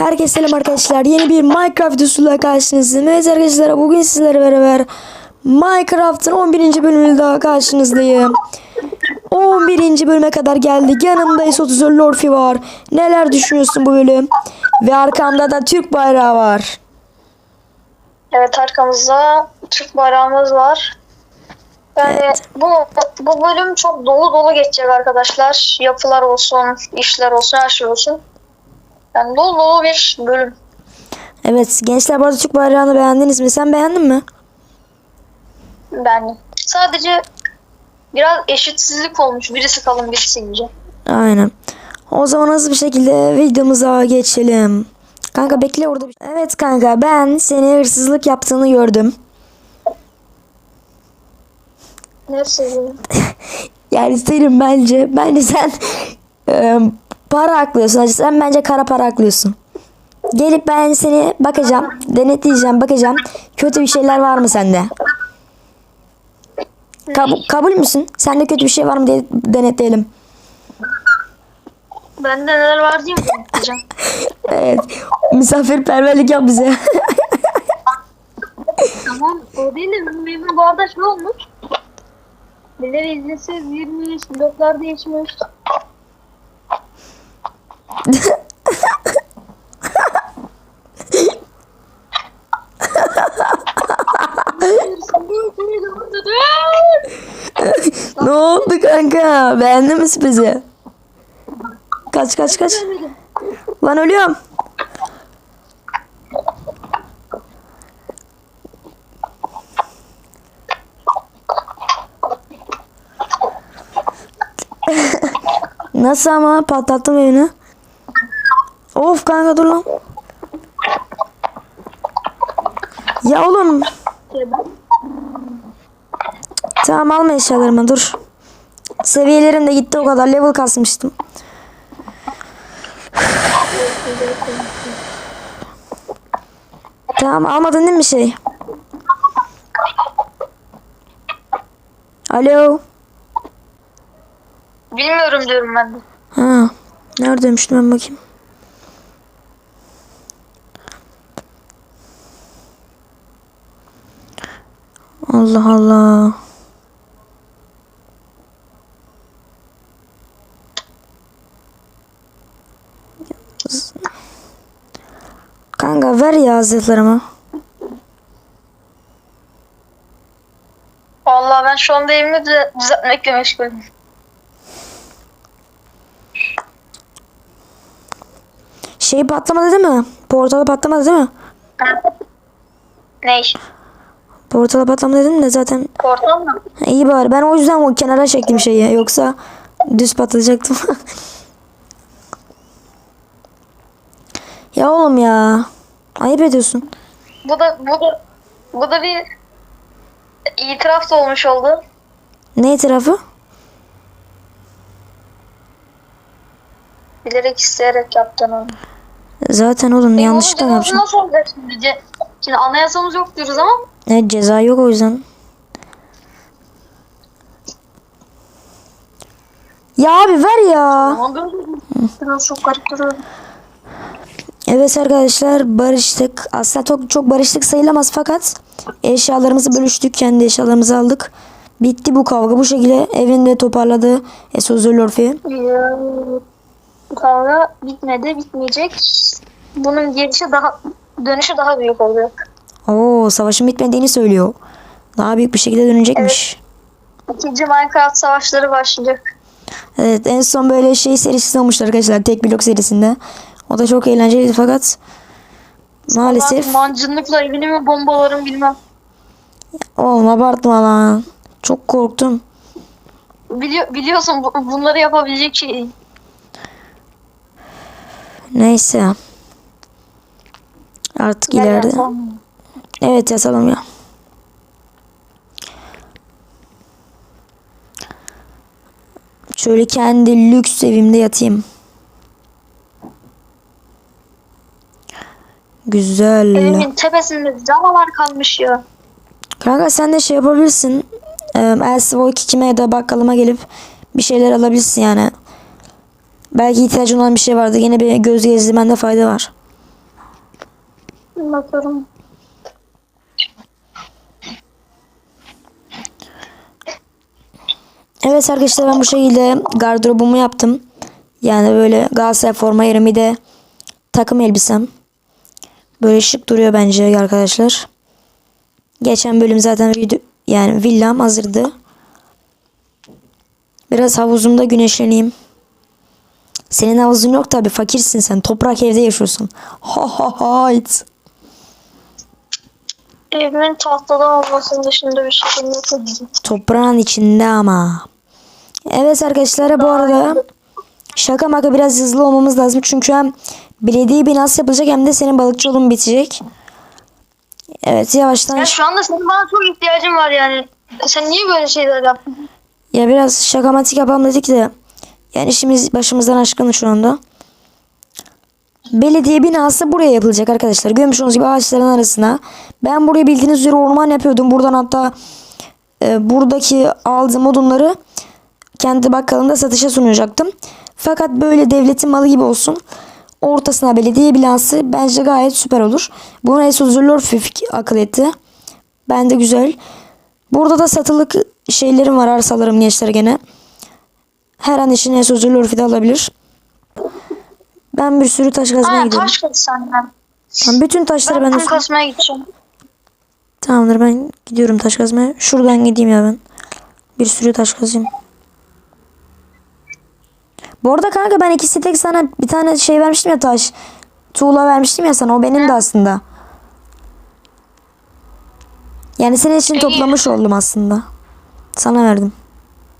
Herkese selam arkadaşlar. Yeni bir Minecraft videosuyla karşınızdayım. Evet arkadaşlar bugün sizlere beraber Minecraft'ın 11. bölümüyle daha karşınızdayım. 11. bölüme kadar geldik. Yanımda Isotuzör Lorfi var. Neler düşünüyorsun bu bölüm? Ve arkamda da Türk bayrağı var. Evet arkamızda Türk bayrağımız var. Yani Evet. bu bu bölüm çok dolu dolu geçecek arkadaşlar. Yapılar olsun, işler olsun, her şey olsun. Yani dolu bir bölüm. Evet gençler bu arada Türk bayrağını beğendiniz mi? Sen beğendin mi? Ben sadece biraz eşitsizlik olmuş. Birisi kalın, birisi ince. Aynen. O zaman hızlı bir şekilde videomuza geçelim. Kanka bekle orada. bir- Evet kanka ben seni hırsızlık yaptığını gördüm. Neyse. Yani senin bence bence sen e, para aklıyorsun. Hacı. Sen bence kara para aklıyorsun. Gelip ben seni bakacağım, denetleyeceğim, bakacağım. Kötü bir şeyler var mı sende? Kab- kabul müsün? Sende kötü bir şey var mı diye denetleyelim. Bende neler var mi? Diyeceğim. Evet. Misafirperverlik yap bize. Tamam o değil de benim bu arada şey olmuş. Neler izlesiz 20 bloklar değişmiş. Ne oldu kanka? Beğendin mi sürprizi? Kaç kaç kaç. Lan ölüyorum. Nasıl ama patlattım evini. Of kanka dur lan. Ya oğlum. Tamam alma eşyalarımı dur. Seviyelerim de gitti o kadar. Level kasmıştım. tamam almadın değil mi bir şey? Alo. Bilmiyorum diyorum ben de. Ha. Neredeymiş ben bakayım. Allah Allah. Kanka ver ya zırhlarımı. Vallahi ben şu anda evimi düzeltmekle meşgulüm. Şey patlamadı değil mi? Portalı patlamadı değil mi? Ne iş? Portalı patlamadı dedim de zaten Portal mı? İyi bari. Ben o yüzden o kenara çektim şeyi. Yoksa düz patlayacaktım. ya oğlum ya. Ayıp ediyorsun. Bu da bu da bu da bir itiraf da olmuş oldu. Ne itirafı? Bilerek isteyerek yaptın onu. Zaten oğlum yanlışlıkla Bunun yapmışım. cezası Nasıl olacak şimdi? Şimdi anayasamız yok diyoruz ama Evet ceza yok o yüzden. Ya abi ver ya. biraz çok garip duruyor. Evet arkadaşlar barıştık. Aslında çok, çok barıştık sayılamaz fakat eşyalarımızı bölüştük. Kendi eşyalarımızı aldık. Bitti bu kavga. Bu şekilde evinde toparladı Esozör Lorfi. Bu kavga bitmedi, bitmeyecek. Bunun gelişi daha dönüşü daha büyük oluyor. Oo savaşın bitmediğini söylüyor. Daha büyük bir şekilde dönecekmiş. İkinci Minecraft savaşları başlayacak. Evet. en son böyle şey serisi olmuştu arkadaşlar tek blok serisinde. O da çok eğlenceliydi fakat maalesef Ben mancınlıkla evini mi bombalarım bilmem. oğlum abartma lan. Çok korktum. Bili- biliyorsun bu- bunları yapabilecek şey. Neyse. Artık Gel ileride. yapalım. Evet yatalım ya. Şöyle kendi lüks evimde yatayım. Güzel. Evimin tepesinde canavar kalmış ya. Kanka sen de şey yapabilirsin. Ee, Elsevier kime ya da bakkalıma gelip bir şeyler alabilirsin yani. Belki ihtiyacın olan bir şey vardı. Yine bir göz gezdirmende fayda var. Bakıyorum. Evet arkadaşlar ben bu şekilde gardırobumu yaptım. Yani böyle Galatasaray forma yerimi de takım elbisem. Böyle şık duruyor bence arkadaşlar. Geçen bölüm zaten video yani villam hazırdı. Biraz havuzumda güneşleneyim. Senin havuzun yok tabi fakirsin sen. Toprak evde yaşıyorsun. Ha ha ha. Evimin tahtadan olmasının dışında bir şey yok. Toprağın içinde ama. Evet arkadaşlar bu arada şaka maka biraz hızlı olmamız lazım. Çünkü hem belediye binası yapılacak hem de senin balıkçı yolun bitecek. Evet yavaştan Ya şu anda senin bana çok ihtiyacın var yani. Sen niye böyle şeyler yaptın? ya biraz şakamatik yapalım dedik de yani işimiz başımızdan aşkın şu anda. Belediye binası buraya yapılacak arkadaşlar. Görmüş gibi ağaçların arasına. Ben buraya bildiğiniz üzere orman yapıyordum. Buradan hatta e, buradaki aldığım odunları kendi bakkalımda satışa sunacaktım. Fakat böyle devletin malı gibi olsun. Ortasına belediye binası bence gayet süper olur. Bunu Esozurlor Fifik akıl etti. Ben de güzel. Burada da satılık şeylerim var arsalarım gençler gene. Her an için Esozurlor Fide alabilir. Ben bir sürü taş kazmaya gidiyorum. taş kız senden. Tamam, bütün taşları Ben ben de... kum kasmaya gideceğim. Tamamdır ben gidiyorum taş kazmaya. Şuradan gideyim ya ben. Bir sürü taş kazayım. Bu arada kanka ben ikisi tek sana bir tane şey vermiştim ya taş. Tuğla vermiştim ya sana o benim de aslında. Yani senin için İyi. toplamış oldum aslında. Sana verdim.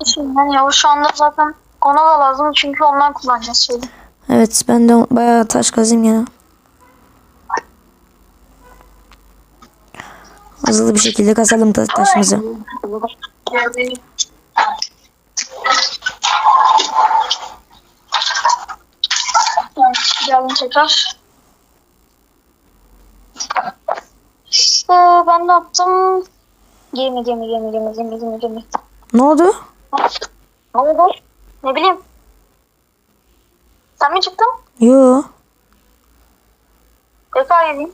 İçinden ya şu anda zaten ona da lazım çünkü ondan kullanacağız şeyi. Evet ben de bayağı taş kazayım gene. Hızlı bir şekilde kazalım ta- taşımızı. Geldim tekrar. İşte ben ne yaptım? Gemi gemi gemi gemi gemi gemi gemi. Ne oldu? Ne oldu? Ne bileyim. Sen mi çıktın? Yo. Tekrar geleyim.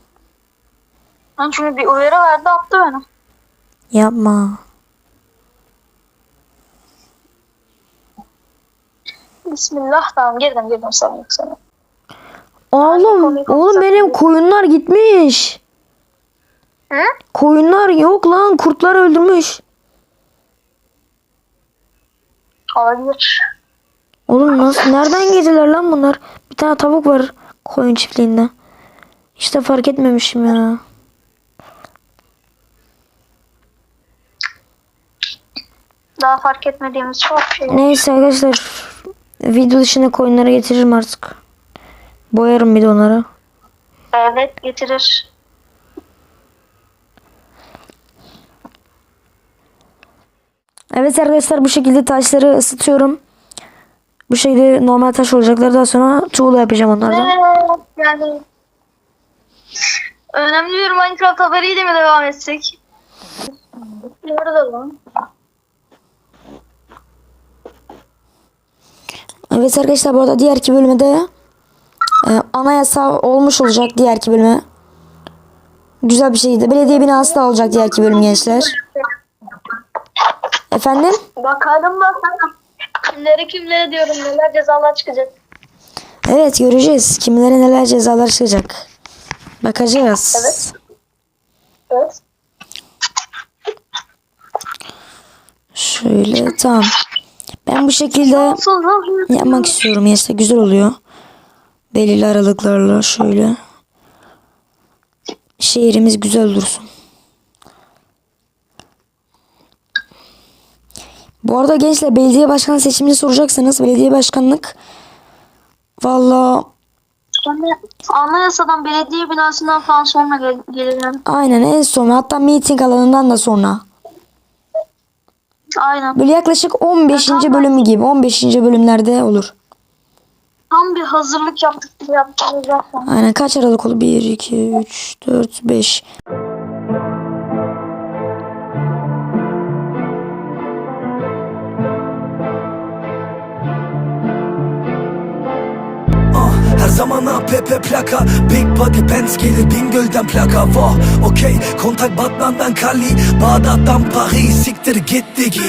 Ben çünkü bir uyarı verdi attı beni. Yapma. Bismillah tamam girdim girdim sen yok sana. Oğlum, oğlum benim koyunlar gitmiş. Hı? Koyunlar yok lan, kurtlar öldürmüş. Olabilir. Oğlum nasıl, nereden geldiler lan bunlar? Bir tane tavuk var koyun çiftliğinde. İşte fark etmemişim ya. Daha fark etmediğimiz çok şey. Neyse arkadaşlar, video dışında koyunları getiririm artık. Boyarım bir de onları. Evet getirir. Evet arkadaşlar bu şekilde taşları ısıtıyorum. Bu şekilde normal taş olacaklar. Daha sonra tuğla yapacağım onlardan. Evet yani. Önemli bir Minecraft haberiyle mi devam etsek? Nerede lan? Evet arkadaşlar bu arada diğerki bölüme de e, anayasa olmuş olacak diğerki bölüme. Güzel bir şeydi. Belediye binası da olacak diğerki bölüm gençler. Efendim? Bakalım bakalım. Kimlere kimlere diyorum neler cezalar çıkacak. Evet göreceğiz. Kimlere neler cezalar çıkacak. Bakacağız. Evet. Evet. Şöyle tamam. Ben bu şekilde yapmak istiyorum. Gençler güzel oluyor. Belirli aralıklarla şöyle. Şehrimiz güzel dursun. Bu arada gençler belediye başkanı seçimini soracaksanız belediye başkanlık valla anayasadan belediye binasından falan sonra gel gelirler. aynen en son hatta meeting alanından da sonra. Aynen. Böyle yaklaşık 15. bölümü gibi 15. bölümlerde olur. Tam bir hazırlık yaptık gibi zaten. Aynen kaç aralık oldu? 1, 2, 3, 4, 5. Pepe plaka Big body Benz gelir Bingöl'den plaka. Vah okey kontak Batman'dan Kali. Bağdat'tan Paris siktir gitti git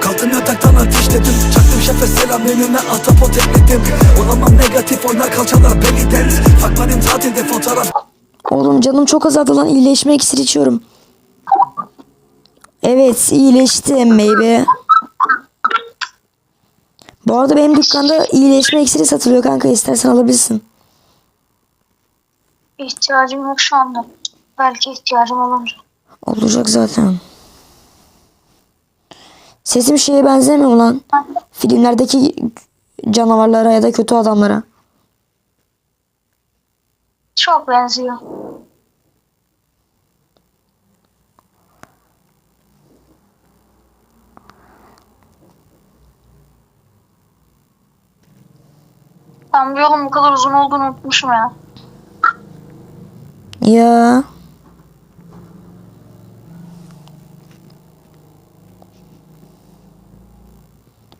Kalktım yataktan ateşledim Çaktım şefe selam önüme atapot ekledim Olamam negatif oynar kalçalar belly dance Fuck benim tatilde fotoğraf Oğlum canım çok azaldı lan iyileşme iksiri içiyorum. Evet iyileştim baby. Bu arada benim dükkanda iyileşme iksiri satılıyor kanka istersen alabilirsin. İhtiyacım yok şu anda. Belki ihtiyacım olunca. Olacak zaten. Sesim şeye benzemiyor lan? Filmlerdeki canavarlara ya da kötü adamlara. Çok benziyor. Ben bu yolun bu kadar uzun olduğunu unutmuşum ya. Ya.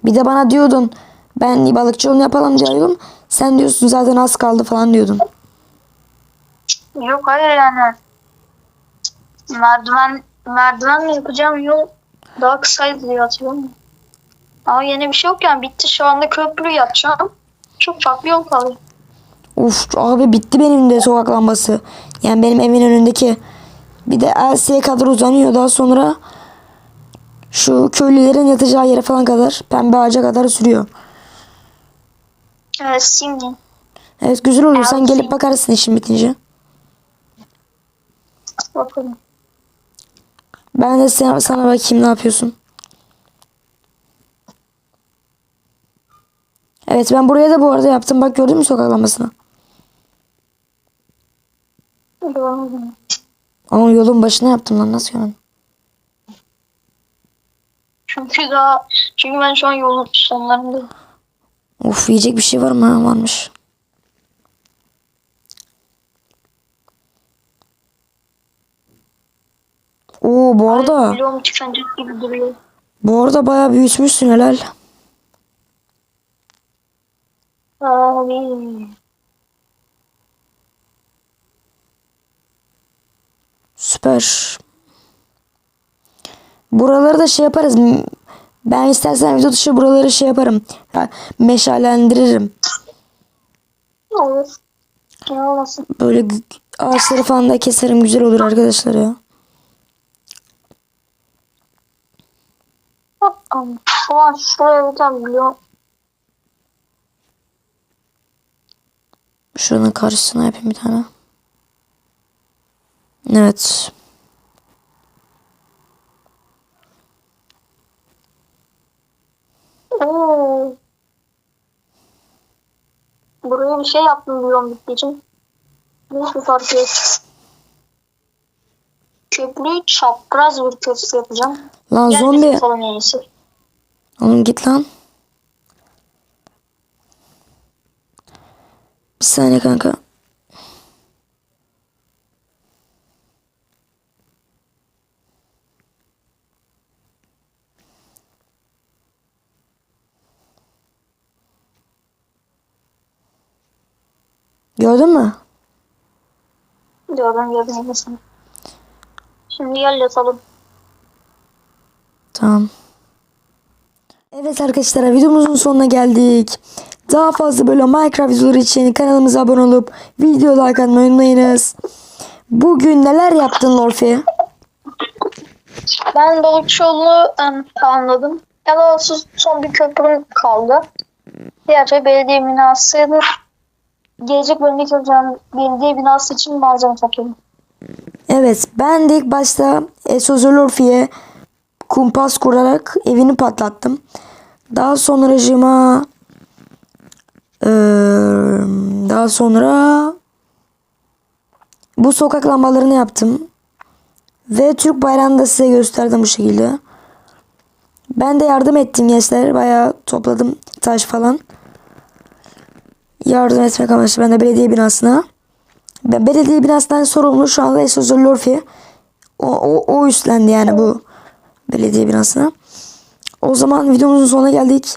Bir de bana diyordun ben balıkçı yolunu yapalım diyordum. Sen diyorsun zaten az kaldı falan diyordun. Yok hayır yani. Merdiven merdivenle yapacağım yol daha kısaydı diye hatırlıyorum. Ama yeni bir şey yok yani bitti şu anda köprü yapacağım. Çok farklı yol kalıyor. Uf abi bitti benim de sokak lambası. Yani benim evimin önündeki. Bir de Elsa'ya kadar uzanıyor. Daha sonra şu köylülerin yatacağı yere falan kadar pembe ağaca kadar sürüyor. Evet şimdi. Evet güzel olur. Sen gelip bakarsın işin bitince. Bakalım. Ben de sana, sana bakayım ne yapıyorsun. Evet ben buraya da bu arada yaptım. Bak gördün mü sokak lambasını? Görmedim. Ama yolun başına yaptım lan nasıl görmedin? Çünkü daha çünkü ben şu an yolun sonlarındayım. Of yiyecek bir şey var mı? Varmış. Oo bu arada duruyor. bu arada bayağı büyütmüşsün helal. Abi. Süper. Buraları da şey yaparız. Ben istersen video dışı buraları şey yaparım. Ha, Meşalendiririm. Olur. Böyle ağaçları falan da keserim. Güzel olur arkadaşlar ya. Şu an şuraya bir tane bloğum. Şuranın karşısına yapayım bir tane. Evet. Oo. Buraya bir şey yaptım bloğum bittiğim. Neyse fark et. Köprüyü çapraz bir köprü yapacağım. Lan Gel zombi. Oğlum git lan. Bir saniye kanka. Gördün mü? Gördüm gördüm. Şimdi gel yatalım. Tamam. Evet arkadaşlar videomuzun sonuna geldik. Daha fazla böyle Minecraft videoları için kanalımıza abone olup video like atmayı unutmayınız. Bugün neler yaptın Lorfi? Ben balıkçı yolunu tamamladım. Ya da olsun son bir köprüm kaldı. Diğer şey belediye binasıdır. Gelecek bölümdeki yapacağım belediye binası için malzeme topluyorum. Evet ben de ilk başta Esozo Lorfi'ye kumpas kurarak evini patlattım. Daha sonracıma eee, daha sonra bu sokak lambalarını yaptım. Ve Türk bayrağını da size gösterdim bu şekilde. Ben de yardım ettim gençler. Bayağı topladım taş falan. Yardım etmek amaçlı ben de belediye binasına. Ben belediye binasından sorumlu şu anda Esozo Lorfi. O, o, o üstlendi yani bu belediye binasına. O zaman videomuzun sonuna geldik.